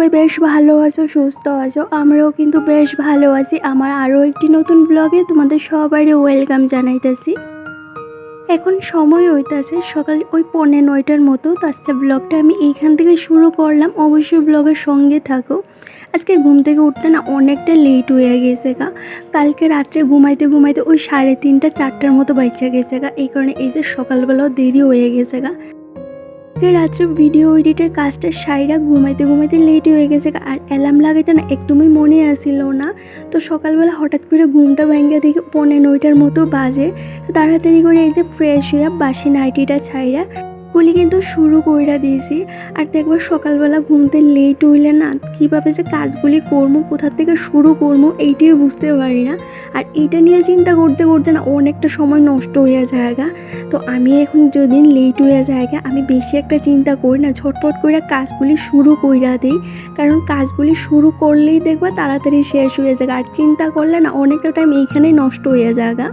সবাই বেশ ভালো আছো, সুস্থ আছো। আমরাও কিন্তু বেশ ভালো আছি। আমার আরও একটি নতুন ব্লগে তোমাদের সবারই ওয়েলকাম জানাইতেছি। এখন সময় হইতেছে সকাল ওই পৌনে নয়টার মতো। তো আজকে ব্লগটা আমি এইখান থেকে শুরু করলাম। অবশ্যই ব্লগের সঙ্গে থাকো। আজকে ঘুম থেকে উঠতে না অনেকটা লেট হয়ে গেছে গা। কালকে রাত্রে ঘুমাইতে ঘুমাইতে ওই সাড়ে তিনটা, চারটার মতো বাচ্চা গেছে গা। এই কারণে এই যে সকালবেলাও দেরি হয়ে গেছে গা। কালকে রাত্রে ভিডিও এডিটের কাজটা সাইরা ঘুমাইতে ঘুমাইতে লেট হয়ে গেছে। আর অ্যালার্ম লাগাইতে না একদমই মনে আসিল না। তো সকালবেলা হঠাৎ করে ঘুমটা ভেঙে দেখি পনেরো নয়টার মতো বাজে। তো তাড়াতাড়ি করে এই যে ফ্রেশ হইয়া বাসি নাইটিটা ছাইরা গুলি কিন্তু শুরু কইরা দিয়েছি আর দেখব সকালবেলা ঘুমতে লেট হইলে না কীভাবে যে কাজগুলি করব কোথা থেকে শুরু করব এইটাই বুঝতে পারি না আর এইটা নিয়ে চিন্তা করতে করতে না অনেকটা সময় নষ্ট হয়ে যায় গা। তো আমি এখন যদি লেট হয়ে যায় গা, আমি বেশি একটা চিন্তা করি না ঝটপট করে কাজগুলি শুরু কইরা দিই কারণ কাজগুলি শুরু করলেই দেখবা তাড়াতাড়ি শেষ হয়ে যায় আর চিন্তা করলে না অনেকটা টাইম এইখানেই নষ্ট হয়ে যায় গা।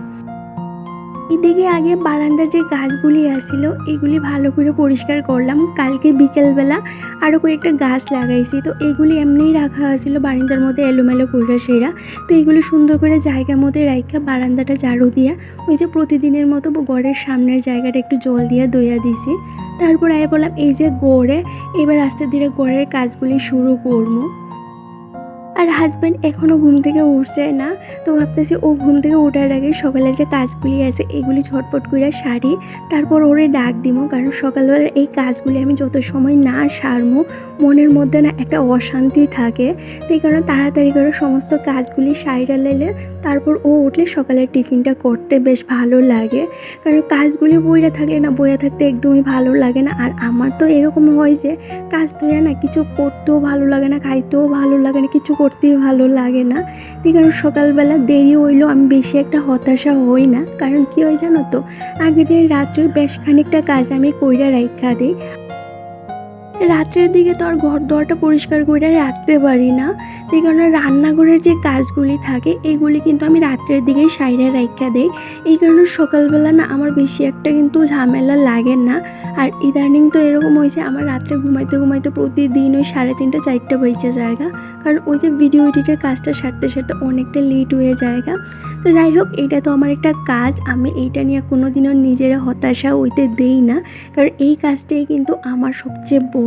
এদিকে আগে বারান্দার যে গাছগুলি আসছিল এগুলি ভালো করে পরিষ্কার করলাম। কালকে বিকেলবেলা আরও কয়েকটা গাছ লাগাইছি। তো এগুলি এমনিই রাখা আছিল, বারান্দার মধ্যে এলোমেলো করে সেরা। তো এগুলি সুন্দর করে জায়গার মধ্যে রাখা বারান্দাটা ঝাড়ু দিয়া, ওই যে প্রতিদিনের মতো ঘরের সামনের জায়গাটা একটু জল দিয়ে দইয়া দিছি। তারপর আয় বললাম, এই যে গড়ে, এবার আস্তে ধীরে গড়ের কাজগুলি শুরু করব। আর হাজব্যান্ড এখনও ঘুম থেকে উঠছে না, তো ভাবতেছি ও ঘুম থেকে ওঠার আগে সকালের যে কাজগুলি আছে, এগুলি ঝটপট করে সারি। তারপর ওরে ডাক দিব কারণ সকালবেলা এই কাজগুলি আমি যত সময় না সারমো, মনের মধ্যে না একটা অশান্তি থাকে। তো এই কারণে তাড়াতাড়ি করে সমস্ত কাজগুলি সাইরা লেলে তারপর ও উঠলে সকালের টিফিনটা করতে বেশ ভালো লাগে। কারণ কাজগুলি বইরা থাকলে না, বইয়া থাকতে একদমই ভালো লাগে না। আর আমার তো এরকম হয় যে, কাজ তো না কিছু করতেও ভালো লাগে না, খাইতেও ভালো লাগে না, কিছু করতেই ভালো লাগে না। তাই কারণ সকালবেলা দেরি হইলেও আমি বেশি একটা হতাশা হই না। কারণ কি হয় জানো তো? আগের রাত্রে বেশ খানিকটা কাজ আমি কইরা রাইখা দিই। রাত্রের দিকে তো আর ঘর দরটা পরিষ্কার করে রাখতে পারি না। সেই কারণে রান্নাঘরের যে কাজগুলি থাকে, এগুলি কিন্তু আমি রাত্রের দিকেই সাইডে রাখা দেই। এই কারণে সকালবেলা না আমার বেশি একটা কিন্তু ঝামেলা লাগে না। আর ইদানিং তো এরকম হয়েছে, আমার রাত্রে ঘুমাইতে ঘুমাইতে প্রতিদিন ওই সাড়ে তিনটা, চারটা বেজে জায়গা। কারণ ওই যে ভিডিও এডিটের কাজটা সারতে সারতে অনেকটা লেট হয়ে জায়গা। তো যাই হোক, এটা তো আমার একটা কাজ। আমি এইটা নিয়ে কোনো দিনও নিজের হতাশা হইতে দেই না। কারণ এই কাজটাই কিন্তু আমার সবচেয়ে বড়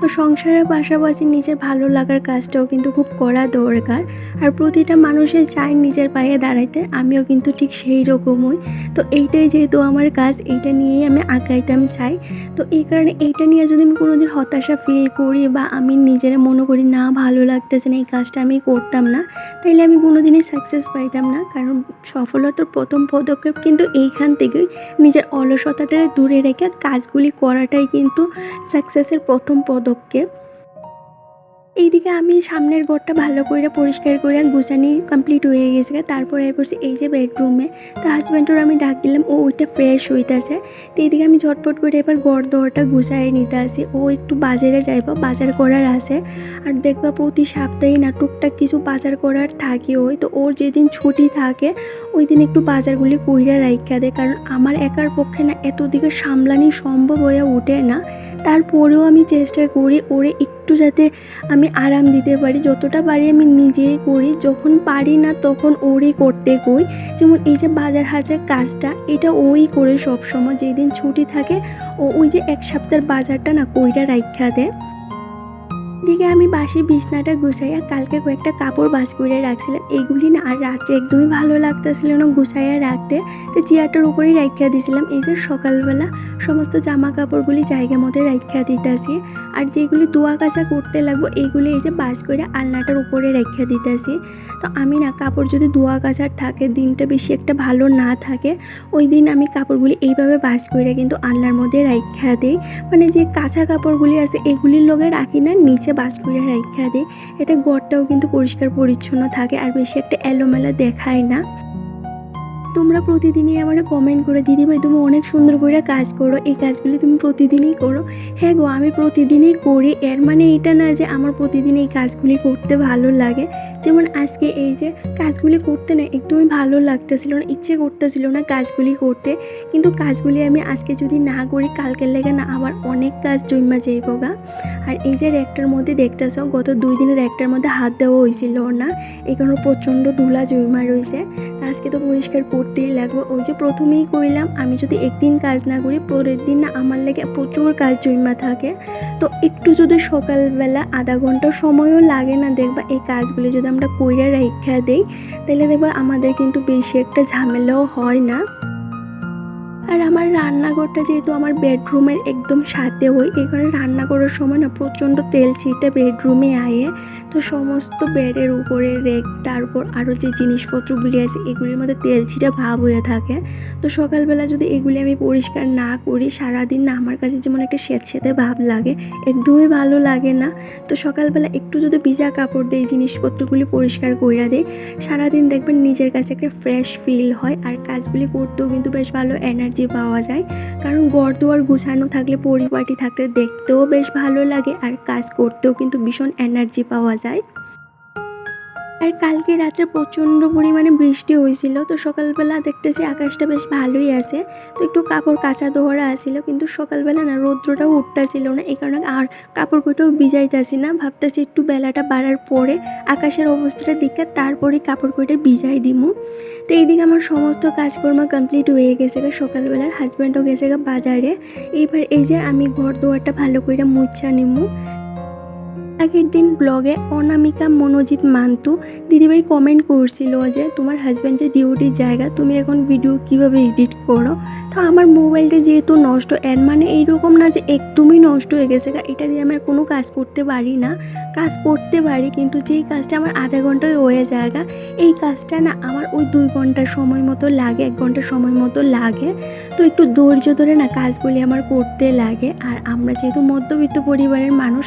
তো সংসারের পাশাপাশি নিজের ভালো লাগার কাজটাও কিন্তু খুব করা দরকার। আর প্রতিটা মানুষের চায় নিজের পায়ে দাঁড়াইতে, আমিও কিন্তু ঠিক সেই রকমই। তো এইটাই যেহেতু আমার কাজ, এইটা নিয়েই আমি আগাইতাম চাই। তো এই কারণে এইটা নিয়ে যদি আমি কোনোদিন হতাশা ফিল করি বা আমি নিজের মনে করি না ভালো লাগতেছে না, এই কাজটা আমি করতাম না, তাইলে আমি কোনোদিনই সাকসেস পাইতাম না। কারণ সফলতার প্রথম পদক্ষেপ কিন্তু এইখান থেকেই। নিজের অলসতাটা দূরে রেখে কাজগুলি করাটাই কিন্তু সাকসেসের প্রথম পদক্ষেপ। এইদিকে আমি সামনের ঘরটা ভালো করে পরিষ্কার করে গুছানি কমপ্লিট হয়ে গেছে। তারপরে পড়ছি এই যে বেডরুমে তো হাজব্যান্ডের আমি ডাক দিলাম, ও ওইটা ফ্রেশ হইতেছে। তো এইদিকে আমি ঝটপট করে এবার ঘর দরটা গুছাই নিতে আসি ও একটু বাজারে যাইব, বাজার করার আছে। আর দেখবা প্রতি সপ্তাহে না, টুকটাক কিছু বাজার করার থাকে ওই। তো ওর যেদিন ছুটি থাকে ওই দিন একটু বাজারগুলি কইরা রাইখা দেয়। কারণ আমার একার পক্ষে না এত দিকে সামলানি সম্ভব হয়ে ওঠে না। তারপরেও আমি চেষ্টা করি ওরে একটু যাতে আমি আরাম দিতে পারি। যতটা পারি আমি নিজেই করি। যখন পারি না তখন ওরই করতে কই। যেমন এই যে বাজার হাজার কাজটা, এটা ওই করে সবসময়। যেদিন ছুটি থাকে, ও ওই যে এক সপ্তাহের বাজারটা না কইটা রাইখা দেয়। দিকে আমি বাসি বিছনাটা গুছাইয়া কালকে কয়েকটা কাপড় বাস করে রাখছিলাম। এইগুলি না আর রাত্রে একদমই ভালো লাগতেছিল না গুছাইয়া রাখতে। তো চেয়ারটার উপরেই রাখিয়া দিয়েছিলাম এই যে সকালবেলা সমস্ত জামা কাপড়গুলি জায়গা মতো রাখিয়া দিতেছি। আর যেগুলি দোয়া কাচা করতে লাগবো, এইগুলি এই যে বাস করে আলনাটার উপরে রাখিয়া দিতেছি। তো আমি না কাপড় যদি দোয়া কাচার থাকে, দিনটা বেশি একটা ভালো না থাকে, ওই দিন আমি কাপড়গুলি এইভাবে বাস করে কিন্তু আলনার মধ্যে রাখিয়া দিই। মানে যে কাঁচা কাপড়গুলি আছে, এগুলির লগে রাখি না, নিচে বাস করে রাইখা দিই এতে ঘরটাও কিন্তু পরিষ্কার পরিচ্ছন্ন থাকে আর বেশি একটা এলোমেলা দেখায় না। তোমরা প্রতিদিনই আমার কমেন্ট করে, দিদি ভাই, তুমি অনেক সুন্দর করে কাজ করো, এই কাজগুলি তুমি প্রতিদিনই করো। হ্যাঁ গো, আমি প্রতিদিনই করি। এর মানে এটা না যে আমার প্রতিদিন এই কাজগুলি করতে ভালো লাগে। যেমন আজকে এই যে কাজগুলি করতে না একদমই ভালো লাগতেছিল না, ইচ্ছে করতেছিল না কাজগুলি করতে। কিন্তু কাজগুলি আমি আজকে যদি না করি, কালকের লেগে না আমার অনেক কাজ জন্মা যাইব গা। আর এই যে র্যাকটার মধ্যে দেখতেছ, গত দুই দিনের র্যাকটার মধ্যে হাত দেওয়া হয়েছিল না, এখানে প্রচণ্ড ধুলা জমা রয়েছে আজকে তো পরিষ্কার করতেই লাগবে। ওই যে প্রথমেই করিলাম আমি যদি একদিন কাজ না করি, পরের দিন না আমার লাগে প্রচুর কাজ জমা থাকে। তো একটু যদি সকালবেলা আধা ঘণ্টা সময়ও লাগে না দেখবা, এই কাজগুলি যদি আমরা কইরা রাইখা দেই তাহলে দেখবা আমাদের কিন্তু বেশি একটা ঝামেলাও হয় না। আর আমার রান্নাঘরটা যেহেতু আমার বেডরুমের একদম সাথে, ওই এই কারণে রান্না করার সময় না প্রচণ্ড তেল ছিটে বেডরুমে আয়ে। তো সমস্ত বেডের উপরে রেক তারপর আরও যে জিনিসপত্রগুলি আছে, এগুলির মধ্যে তেল ছিটে ভাব হয়ে থাকে। তো সকালবেলা যদি এগুলি আমি পরিষ্কার না করি, সারাদিন না আমার কাছে যেমন একটা স্যাঁতস্যাঁতে ভাব লাগে, একদমই ভালো লাগে না। তো সকালবেলা একটু যদি ভিজা কাপড় দিয়ে জিনিসপত্রগুলি পরিষ্কার কইরা দেয় সারাদিন দেখবেন নিজের কাছে একটা ফ্রেশ ফিল হয়, আর কাজগুলি করতেও কিন্তু বেশ ভালো এনার্জি পাওয়া যায়। কারণ ঘর দুয়ার গুছানো থাকলে পরিপাটি থাকতে দেখতেও বেশ ভালো লাগে আর কাজ করতেও কিন্তু ভীষণ এনার্জি পাওয়া যায়। আর কালকে রাত্রে প্রচণ্ড পরিমাণে বৃষ্টি হয়েছিল, তো সকালবেলা দেখতেছি আকাশটা বেশ ভালোই আছে। তো একটু কাপড় কাঁচা দোহরা আসছিল কিন্তু সকালবেলা না রৌদ্রটাও উঠতেছিল না, এই কারণে আর কাপড় কুইটাও ভিজাইতেছি না। ভাবতেছি একটু বেলাটা বাড়ার পরে আকাশের অবস্থাটা দেখে তারপরে কাপড় কুইটা ভিজাই দিমু। তো এইদিকে আমার সমস্ত কাজকর্ম কমপ্লিট হয়ে গেছে গা, সকালবেলার হাজব্যান্ডও গেছে গা বাজারে। এইবার এই যে আমি ঘর দুয়ারটা ভালো করে মুছা নিমু। আগের দিন ব্লগে অনামিকা মনোজিৎ মান্তু দিদিভাই কমেন্ট করছিল যে তোমার হাজব্যান্ডের ডিউটির জায়গা তুমি এখন ভিডিও কীভাবে এডিট করো? তো আমার মোবাইলটা যেহেতু নষ্ট এর মানে এইরকম না যে একদমই নষ্ট হয়ে গেছে এটা দিয়ে আমি আর কোনো কাজ করতে পারি না। কাজ করতে পারি কিন্তু যেই কাজটা আমার আধা ঘন্টায় হয়ে যায় গা, এই কাজটা না আমার ওই দুই ঘণ্টার সময় মতো লাগে এক ঘণ্টার সময় মতো লাগে। তো একটু ধৈর্য ধরে না কাজগুলি আমার করতে লাগে। আর আমরা যেহেতু মধ্যবিত্ত পরিবারের মানুষ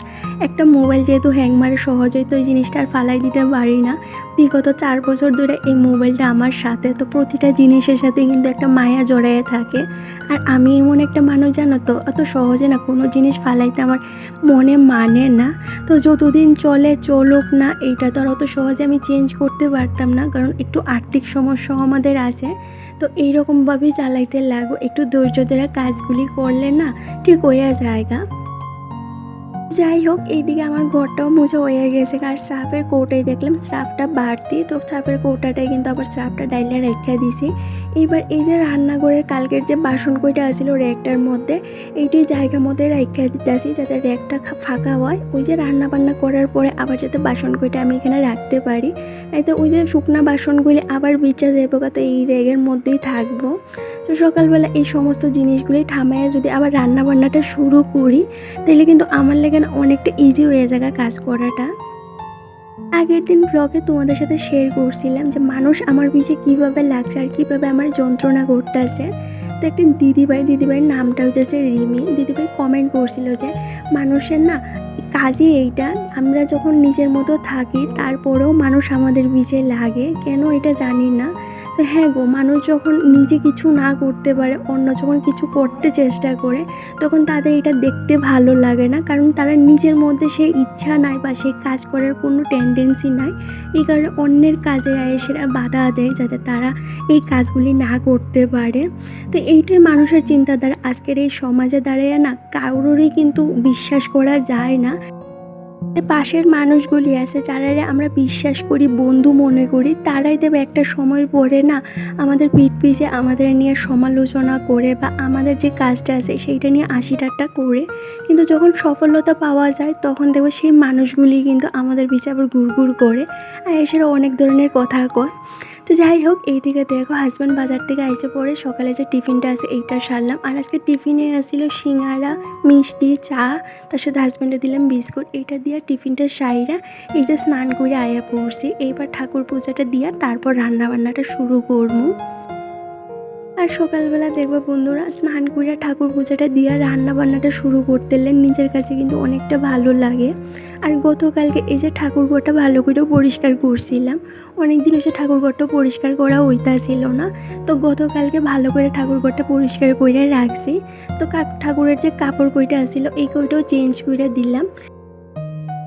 একটা মোবাইল যেহেতু হ্যাং মারে সহজেই তো এই জিনিসটা আর ফালাই দিতে পারি না। বিগত চার বছর ধরে এই মোবাইলটা আমার সাথে, তো প্রতিটা জিনিসের সাথে কিন্তু একটা মায়া জড়াইয়ে থাকে। আর আমি এমন একটা মানুষ জানো তো, অত সহজে না কোনো জিনিস ফালাইতে আমার মনে মানে না। তো যতদিন চলে চলুক না, এইটা তো আর অত সহজে আমি চেঞ্জ করতে পারতাম না, কারণ একটু আর্থিক সমস্যাও আমাদের আছে। তো এইরকমভাবেই চালাইতে লাগো, একটু ধৈর্য ধরে কাজগুলি করলে না ঠিক হয়ে জায়গা যাই হোক এইদিকে আমার ঘরটাও মুছে হয়ে গেছে। আর স্রাফের কৌটাই দেখলাম, স্রাফটা বাড়তি, তো স্রাফের কৌটাটাই কিন্তু আবার স্রাফটা ডাইলে রেখে দিছি। এবার এই যে রান্নাঘরের কালকের যে বাসন কইটা আছিল র্যাকটার মধ্যে, এইটি জায়গা মধ্যে রেখে দিতেছি যাতে র্যাকটা ফাঁকা হয়। ওই যে রান্না বান্না করার পরে আবার যাতে বাসন কইটা আমি এখানে রাখতে পারি। তো ওই যে শুকনা বাসনগুলি আবার বিচা যাব তো এই র্যাগের মধ্যেই থাকব। তো সকালবেলা এই সমস্ত জিনিসগুলি ঠামায় যদি আবার রান্না বান্নাটা শুরু করি, তাহলে কিন্তু আমার লেগে না অনেকটা ইজি হয়ে যায় কাজ করাটা। আগের দিন ব্লগে তোমাদের সাথে শেয়ার করছিলাম যে মানুষ আমার পিছিয়ে কীভাবে লাগছে আর কীভাবে আমার যন্ত্রণা করতেছে। তো একটা দিদিভাই, দিদিভাইয়ের নামটা হইতেছে রিমি। দিদিভাই কমেন্ট করছিল যে, মানুষের না কাজই এইটা। আমরা যখন নিজের মতো থাকি, তারপরেও মানুষ আমাদের পিছিয়ে লাগে। কেন এটা জানি না। তো হ্যাঁ গো, মানুষ যখন নিজে কিছু না করতে পারে, অন্য যখন কিছু করতে চেষ্টা করে, তখন তাদের এটা দেখতে ভালো লাগে না। কারণ তারা নিজের মধ্যে সেই ইচ্ছা নাই বা সেই কাজ করার কোনো টেন্ডেন্সি নাই। এই কারণে অন্যের কাজে সেটা বাধা দেয় যাতে তারা এই কাজগুলি না করতে পারে। তো এইটাই মানুষের চিন্তাধারা। আজকের এই সমাজে দাঁড়িয়ে না, কারোরই কিন্তু বিশ্বাস করা যায় না। পাশের মানুষগুলি আছে যারা আমরা বিশ্বাস করি, বন্ধু মনে করি, তারাই দেবে একটা সময় পরে না আমাদের পিঠ পিছে আমাদের নিয়ে সমালোচনা করে বা আমাদের যে কাজটা আছে সেইটা নিয়ে আশি ঠাট্টা করে। কিন্তু যখন সফলতা পাওয়া যায় তখন দেখব সেই মানুষগুলি কিন্তু আমাদের পিছে আবার ঘুরঘুর করে। আর এছাড়া অনেক ধরনের কথা কয়। তো যাই হোক, এই দিকে দেখো হাজব্যান্ড বাজার থেকে আইসে পরে সকালে যে টিফিনটা আছে, এইটা সারলাম। আর আজকে টিফিনে আসছিল সিঙ্গারা, মিষ্টি, চা। তার সাথে হাজব্যান্ডে দিলাম বিস্কুট। এইটা দিয়ে টিফিনটা সাইরা এই যে স্নান করে আয়া পড়ছি। এইবার ঠাকুর পূজাটা দিয়া তারপর রান্না বান্নাটা শুরু করব। আর সকালবেলা দেখবে বন্ধুরা স্নান করে ঠাকুর পূজাটা দিয়ে রান্না বান্নাটা শুরু করতে হলে নিজের কাছে কিন্তু অনেকটা ভালো লাগে। আর গতকালকে এই যে ঠাকুরঘরটা ভালো করে পরিষ্কার করছিলাম অনেক দিন হচ্ছে ঠাকুরঘরটা পরিষ্কার করা হইতাছিল না। তো গতকালকে ভালো করে ঠাকুরঘরটা পরিষ্কার করে রাখছি। তো কাক ঠাকুরের যে কাপড় কইটা আসছিল এই কইটাও চেঞ্জ করে দিলাম।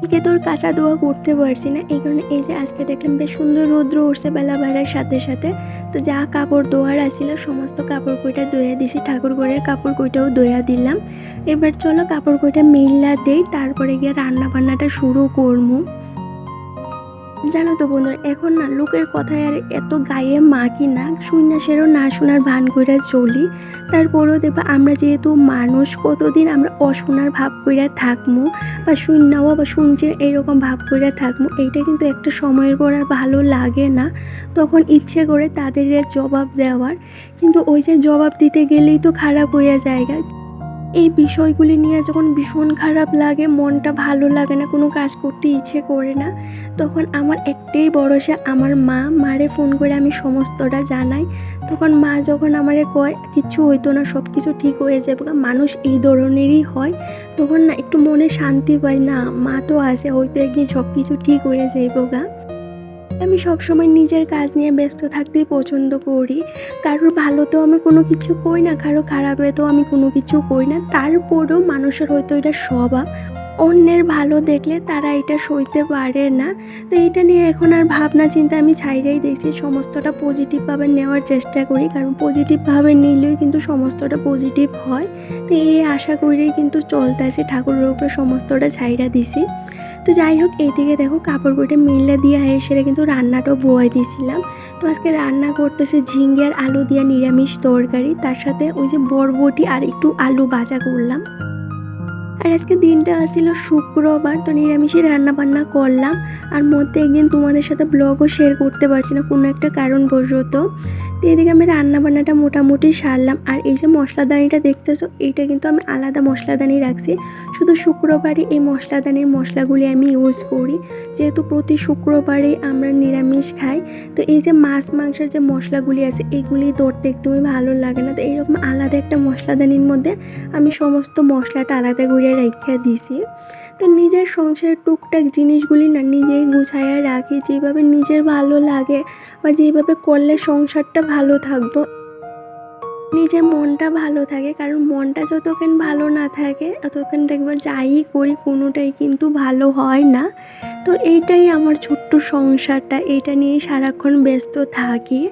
একে তোর কাঁচা দোয়া করতে পারছি না, এই কারণে এই যে আজকে দেখলাম বেশ সুন্দর রৌদ্র উঠছে বেলা বাড়ার সাথে সাথে। তো যা কাপড় দোয়ার আসছিল সমস্ত কাপড় কইটা দইয়া দিছি, ঠাকুর ঘরের কাপড় কইটাও দোয়া দিলাম। এবার চলো কাপড় কইটা মেল্লা দেই, তারপরে গিয়ে রান্না বান্নাটা শুরু করব জানো তো বন্ধুরা, এখন না লোকের কথায় আর এত গায়ে মাখি না শুননা সেরও না শোনার ভান কইরা চলি। তারপরেও দেখবা আমরা যেহেতু মানুষ, কতদিন আমরা অশোনার ভাব কইরা থাকব বা শূন্যও বা শুনছি এইরকম ভাব কইরা থাকব এইটা কিন্তু একটা সময়ের পর আর ভালো লাগে না। তখন ইচ্ছে করে তাদের জবাব দেওয়ার, কিন্তু ওই যে জবাব দিতে গেলেই তো খারাপ হইয়া জায়গা এই বিষয়গুলি নিয়ে যখন ভীষণ খারাপ লাগে, মনটা ভালো লাগে না, কোনো কাজ করতে ইচ্ছে করে না, তখন আমার একটাই ভরসা, আমার মা মারে ফোন করে আমি সমস্তটা জানাই। তখন মা যখন আমারে কয় কিচ্ছু হইতো না সব কিছু ঠিক হয়ে যাবে। মানুষ এই ধরনেরই হয়, তখন না একটু মনে শান্তি পাই না, মা তো আছে, হয়তো একদিন সব কিছু ঠিক হয়ে যাইব গা। আমি সবসময় নিজের কাজ নিয়ে ব্যস্ত থাকতেই পছন্দ করি। কারোর ভালো তো আমি কোনো কিছু করি না, কারও খারাপে তো আমি কোনো কিছু করি না। তারপরেও মানুষের হয়তো এটা স্বভাব। অন্যের ভালো দেখলে তারা এটা সইতে পারে না। তো এটা নিয়ে এখন আর ভাবনা চিন্তা আমি ছাইড়াই দেখছি সমস্তটা পজিটিভভাবে নেওয়ার চেষ্টা করি, কারণ পজিটিভভাবে নিলেই কিন্তু সমস্তটা পজিটিভ হয়। তো এই আশা করেই কিন্তু চলতেছে ঠাকুরের উপরে সমস্তটা ছাইড়া দিছি। তো যাই হোক, এইদিকে দেখো কাপড় বইটা মিললে দিয়ে সেটা কিন্তু রান্নাটাও বয়ে দিয়েছিলাম তো আজকে রান্না করতেছে ঝিঙ্গে আর আলু দিয়া নিরামিষ তরকারি। তার সাথে ওই যে বরবটি আর একটু আলু ভাজা করলাম। আর আজকে দিনটা আসছিল শুক্রবার, তো নিরামিষে রান্না বান্না করলাম। আর মধ্যে একদিন তোমাদের সাথে ব্লগও শেয়ার করতে পারছি না, কোনো একটা কারণ বশত তো এদিকে আমি রান্না বান্নাটা মোটামুটি সারলাম। আর এই যে মশলাদানিটা দেখতেছো, এইটা কিন্তু আমি আলাদা মশলাদানি রাখছি। শুধু শুক্রবারে এই মশলাদানির মশলাগুলি আমি ইউজ করি। যেহেতু প্রতি শুক্রবারে আমরা নিরামিষ খাই, তো এই যে মাছ, মাংসের যে মশলাগুলি আছে এইগুলি ধরতে একদমই ভালো লাগে না। তো এইরকম আলাদা একটা মশলাদানির মধ্যে আমি সমস্ত মশলাটা আলাদা করে রেখে দিছি। তো নিজের সংসারের টুকটাক জিনিসগুলি না নিজেই গুছাইয়া রাখি, যেভাবে নিজের ভালো লাগে বা যেভাবে করলে সংসারটা ভালো থাকব। নিজের মনটা ভালো থাকে, কারণ মনটা যতক্ষণ ভালো না থাকে, ততক্ষণ দেখব যাই করি কোনোটাই কিন্তু ভালো হয় না। তো এইটাই আমার ছোট্ট সংসারটা, এইটা নিয়ে সারাক্ষণ ব্যস্ত থাকি।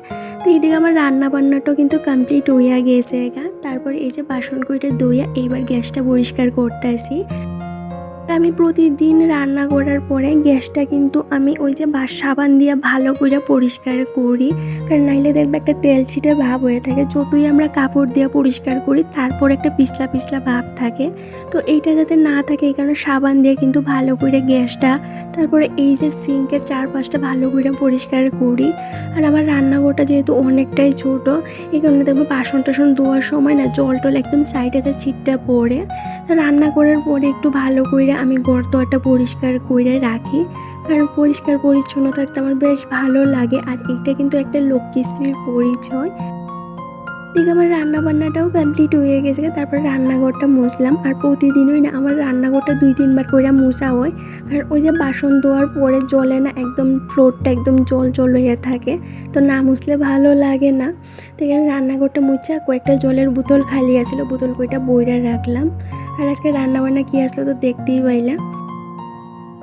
তো এইদিকে আমার রান্না বান্নাটাও কিন্তু কমপ্লিট হইয়া গেছে গা। তারপর এই যে বাসন কইটা দইয়া এইবার গ্যাসটা পরিষ্কার করতেছি। আসি আমি প্রতিদিন রান্না করার পরে গ্যাসটা কিন্তু আমি ওই যে বাস সাবান দিয়ে ভালো করে পরিষ্কার করি। কারণ নাইলে দেখবে একটা তেল ছিটে ভাব হয়ে থাকে। যতই আমরা কাপড় দিয়ে পরিষ্কার করি, তারপর একটা পিছলা পিছলা ভাব থাকে। তো এইটা যাতে না থাকে, এই কারণে সাবান দিয়ে কিন্তু ভালো করে গ্যাসটা, তারপরে এই যে সিঙ্কের চারপাশটা ভালো করে পরিষ্কার করি। আর আমার রান্নাঘরটা যেহেতু অনেকটাই ছোট, এই কারণে দেখব বাসন টাসন ধোয়ার সময় না জল টল একদম সাইডেতে ছিটটা পড়ে। তো রান্না করার পরে একটু ভালো করে আমি গর্তটা পরিষ্কার করে রাখি। কারণ পরিষ্কার পরিচ্ছন্ন থাকতে আমার বেশ ভালো লাগে আর এটা কিন্তু একটা লক্ষ্মীশ্রীর পরিচয়। ঠিক আমার রান্না বান্নাটাও কমপ্লিট হয়ে গেছে, তারপর রান্নাঘরটা মুছলাম। আর প্রতিদিনই না আমার রান্নাঘরটা দুই তিনবার করে মুছা হয়। কারণ ওই যে বাসন ধোয়ার পরে জলে না একদম ফ্লোরটা একদম জল জল হয়ে থাকে, তো না মুছলে ভালো লাগে না। তো এখানে রান্নাঘরটা মুছা কয়েকটা জলের বোতল খালি আছিল, বোতল কইটা বইরা রাখলাম। আর আজকে রান্নাবান্না কী আসলো তো দেখতেই পাইলাম।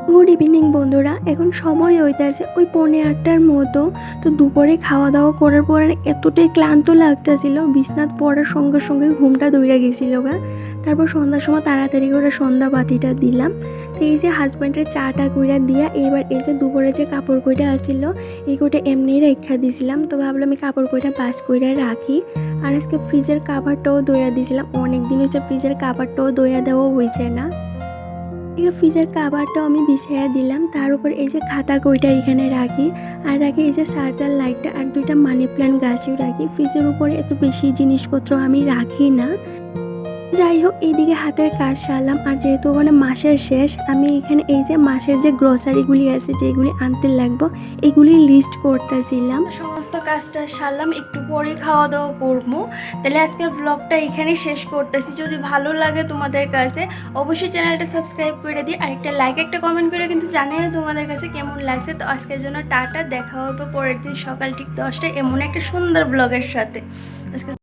গুড ইভিনিং বন্ধুরা। এখন সময় হইতেছে ওই পৌনে আটটার মতো। তো দুপুরে খাওয়া দাওয়া করার পর এতটাই ক্লান্ত লাগতেছিল বিছনাথ পড়ার সঙ্গে সঙ্গে ঘুমটা দৌড়ে গেছিল গা। তারপর সন্ধ্যার সময় তাড়াতাড়ি করে সন্ধ্যা বাতিটা দিলাম। তো এই যে হাজব্যান্ডের চাটা কইরা দিয়া এইবার এই যে দুপুরে যে কাপড় কইটা আসছিল এই কইটা এমনি রেখা দিছিলাম। তো ভাবলাম আমি কাপড় কইটা বাস কইরা রাখি। আর আজকে ফ্রিজের কাভারটাও দইয়া দিয়েছিলাম অনেক দিন হয়েছে ফ্রিজের কাভারটাও দইয়া দেওয়া হয়েছে না। এদিকে ফ্রিজের কাভারটাও আমি বিছাইয়া দিলাম। তার উপর এই যে খাতা কইটা এখানে রাখি। আর রাখি এই যে চার্জার লাইটটা আর দুইটা মানি প্ল্যান্ট গাছও রাখি। ফ্রিজের উপরে এত বেশি জিনিসপত্র আমি রাখি না। যাই হোক, এইদিকে হাতের কাজ সারলাম। আর যেহেতু ওখানে মাসের শেষ, আমি এখানে এই যে মাসের যে গ্রসারিগুলি আছে, যেগুলি আনতে লাগবো, এগুলি লিস্ট করতেছিলাম। সমস্ত কাজটা সারলাম, একটু পরে খাওয়া দাওয়া করব। তাহলে আজকের ব্লগটা এখানেই শেষ করতেছি। যদি ভালো লাগে তোমাদের কাছে, অবশ্যই চ্যানেলটা সাবস্ক্রাইব করে দিই আর একটা লাইক একটা কমেন্ট করে কিন্তু জানিয়ে তোমাদের কাছে কেমন লাগছে। তো আজকের জন্য টাটা, দেখা হবে পরের দিন সকাল ঠিক দশটায় এমন একটা সুন্দর ব্লগের সাথে। আজকে